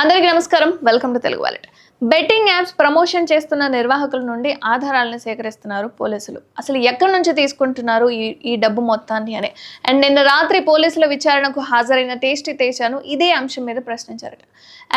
అందరికీ నమస్కారం. Welcome to Telugu wallet. Betting apps promotion చేస్తున్న నిర్వాహకుల నుండి ఆధారాలను సేకరిస్తున్నారు పోలీసులు. అసలు ఎక్కడి నుంచి తీసుకుంటున్నారు ఈ ఈ డబ్బు మొత్తాన్ని అని. అండ్ నిన్న రాత్రి పోలీసుల విచారణకు హాజరైన టేస్టీ తేజాను ఇదే అంశం మీద ప్రశ్నించారు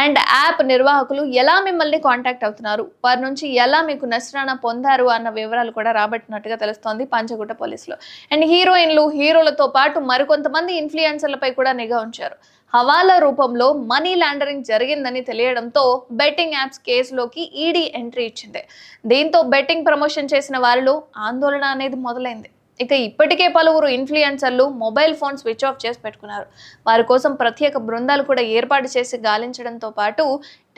అండ్ యాప్ నిర్వాహకులు ఎలా మిమ్మల్ని కాంటాక్ట్ అవుతున్నారు? వారి నుంచి ఎలా మీకు నష్టన పొందారు అన్న వివరాలు కూడా రాబట్టినట్టుగా తెలుస్తోంది పంచగుట్ట పోలీసులు. అండ్ హీరోయిన్లు హీరోలతో పాటు మరికొంతమంది ఇన్ఫ్లుయెన్సర్లపై కూడా నిఘా ఉంచారు. హవాలా రూపంలో మనీ లాండరింగ్ జరిగిందని తెలియడంతో బెట్టింగ్ యాప్స్ కేసులోకి ఈడీ ఎంట్రీ ఇచ్చింది. దీంతో బెట్టింగ్ ప్రమోషన్ చేసిన వారిలో ఆందోళన అనేది మొదలైంది. ఇక ఇప్పటికే పలువురు ఇన్ఫ్లుయెన్సర్లు మొబైల్ ఫోన్ స్విచ్ ఆఫ్ చేసి పెట్టుకున్నారు. వారి కోసం ప్రత్యేక బృందాలు కూడా ఏర్పాటు చేసి గాలించడంతో పాటు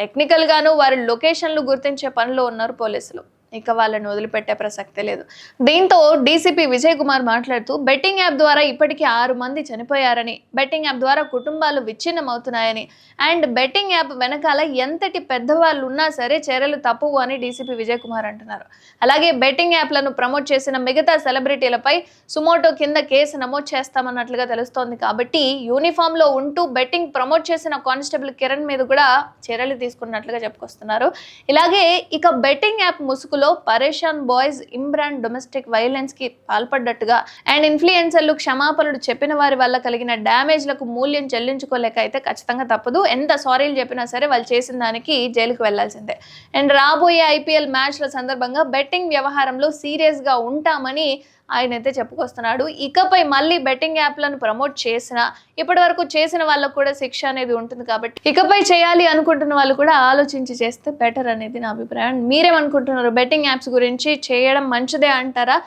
టెక్నికల్గాను వారి లొకేషన్లు గుర్తించే పనిలో ఉన్నారు పోలీసులు. ఇక వాళ్ళని వదిలిపెట్టే ప్రసక్తే లేదు. దీంతో డీసీపీ విజయ్ కుమార్ మాట్లాడుతూ బెట్టింగ్ యాప్ ద్వారా ఇప్పటికీ ఆరు మంది చనిపోయారని బెట్టింగ్ యాప్ ద్వారా కుటుంబాలు విచ్ఛిన్నమవుతున్నాయని అండ్ బెట్టింగ్ యాప్ వెనకాల ఎంతటి పెద్దవాళ్ళు ఉన్నా సరే చర్యలు తప్పువు అని డీసీపీ విజయ్ కుమార్ అంటున్నారు. అలాగే బెట్టింగ్ యాప్లను ప్రమోట్ చేసిన మిగతా సెలబ్రిటీలపై సుమోటో కింద కేసు నమోదు చేస్తామన్నట్లుగా తెలుస్తోంది. కాబట్టి యూనిఫామ్లో ఉంటూ బెట్టింగ్ ప్రమోట్ చేసిన కానిస్టేబుల్ కిరణ్ మీద కూడా చర్యలు తీసుకున్నట్లుగా చెప్పుకొస్తున్నారు. ఇలాగే ఇక బెట్టింగ్ యాప్ ముసుగులో పరేషాన్ బాయ్స్ ఇమ్రాన్ డొమెస్టిక్ వైలెన్స్కి పాల్పడ్డట్టుగా అండ్ ఇన్ఫ్లుయెన్సర్లు క్షమాపణలు చెప్పిన వారి వల్ల కలిగిన డ్యామేజ్లకు మూల్యం చెల్లించుకోలేక అయితే ఖచ్చితంగా తప్పదు. ఎంత సారీలు చెప్పినా సరే వాళ్ళు చేసిన దానికి జైలుకు వెళ్ళాల్సిందే అండ్ రాబోయే ఐపీఎల్ మ్యాచ్ల సందర్భంగా బెట్టింగ్ వ్యవహారంలో సీరియస్గా ఉంటామని ఆయన అయితే చెప్పుకొస్తున్నాడు. ఇకపై మళ్ళీ బెట్టింగ్ యాప్లను ప్రమోట్ చేసిన ఇప్పటి వరకు చేసిన వాళ్ళకు కూడా శిక్ష అనేది ఉంటుంది కాబట్టి ఇకపై చేయాలి అనుకుంటున్న వాళ్ళు కూడా ఆలోచించి చేస్తే బెటర్ అనేది నా అభిప్రాయం. మీరేమనుకుంటున్నారు? బెట్టింగ్ యాప్స్ గురించి చేయడం మంచిదే అంటారా?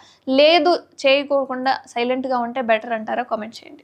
లేదు చేయకోకుండా సైలెంట్గా ఉంటే బెటర్ అంటారా? కామెంట్ చేయండి.